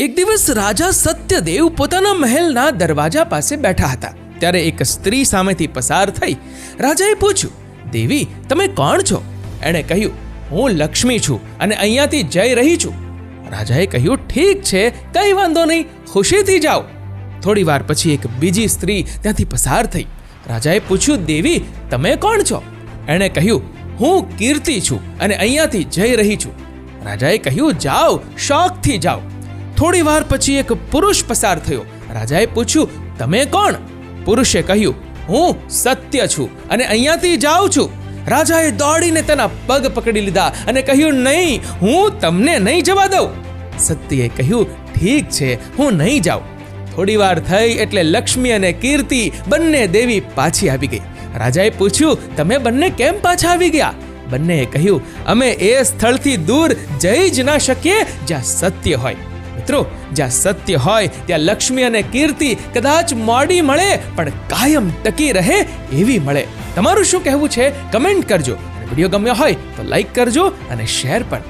એક દિવસ રાજા સત્યદેવ પોતાના મહેલના દરવાજા પાસે બેઠા હતા. ત્યારે એક સ્ત્રી સામેથી પસાર થઈ રાજાએ પૂછ્યું, દેવી, તમે કોણ છો? એણે કહ્યું, હું લક્ષ્મી છું અને અહીંયાથી જઈ રહી છું. રાજાએ કહ્યું, ઠીક છે, કંઈ વાંધો નહીં, ખુશીથી જાઓ. થોડી વાર પછી એક બીજી સ્ત્રી ત્યાંથી પસાર થઈ. રાજાએ પૂછ્યું, દેવી, તમે કોણ છો? એણે કહ્યું, હું કીર્તિ છું અને અહીંયાથી જઈ રહી છું. રાજાએ કહ્યું, જાઓ, શોખથી જાઓ. થોડી વાર પછી એક પુરુષ પસાર થયો. રાજાએ પૂછ્યું, તમે કોણ? પુરુષે કહ્યું, હું સત્ય છું અને અહીંયાથી જાઉં છું. રાજાએ દોડીને તેના પગ પકડી લીધા અને કહ્યું, નહીં, હું તમને નહીં જવા દઉં. સત્યએ કહ્યું, ઠીક છે, હું નહીં જાઉં. થોડી વાર થઈ એટલે લક્ષ્મી અને કીર્તિ બંને દેવી પાછી આવી ગઈ. રાજાએ પૂછ્યું, તમે બંને કેમ પાછા આવી ગયા? બંનેએ કહ્યું, અમે એ સ્થળથી દૂર જઈ જ ના શકીએ જ્યાં સત્ય હોય. મિત્રો, જ્યાં સત્ય હોય, ત્યાં લક્ષ્મી અને કીર્તિ કદાચ મોડી મળે, પણ કાયમ ટકી રહે એવી મળે. તમારું શું કહેવું છે? કમેન્ટ કરજો. વીડિયો ગમ્યો હોય તો લાઈક કરજો અને શેર પણ.